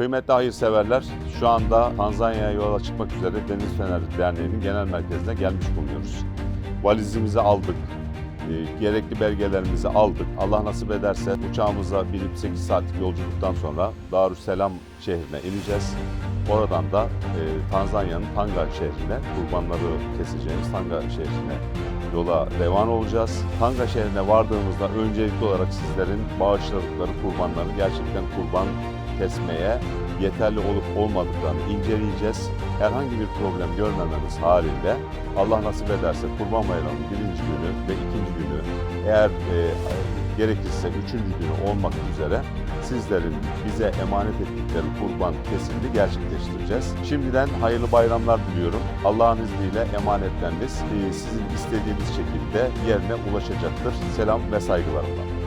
Kıymetli hayırseverler, şu anda Tanzanya'ya yola çıkmak üzere Deniz Feneri Derneği'nin genel merkezine gelmiş bulunuyoruz. Valizimizi aldık, e, gerekli belgelerimizi aldık. Allah nasip ederse uçağımıza binip 8 saatlik yolculuktan sonra Darüsselam şehrine ineceğiz. Oradan da e, Tanzanya'nın Tanga şehrine, kurbanları keseceğimiz Tanga şehrine yola devam olacağız. Tanga şehrine vardığımızda öncelikli olarak sizlerin bağışladıkları kurbanları gerçekten kurban kesmeye yeterli olup olmadıklarını inceleyeceğiz. Herhangi bir problem görmememiz halinde Allah nasip ederse Kurban Bayramı'nın birinci günü ve ikinci günü eğer e, gerekirse üçüncü günü olmak üzere sizlerin bize emanet ettikleri kurban kesimini gerçekleştireceğiz. Şimdiden hayırlı bayramlar diliyorum. Allah'ın izniyle emanetleriniz e, sizin istediğiniz şekilde yerine ulaşacaktır. Selam ve saygılarımla.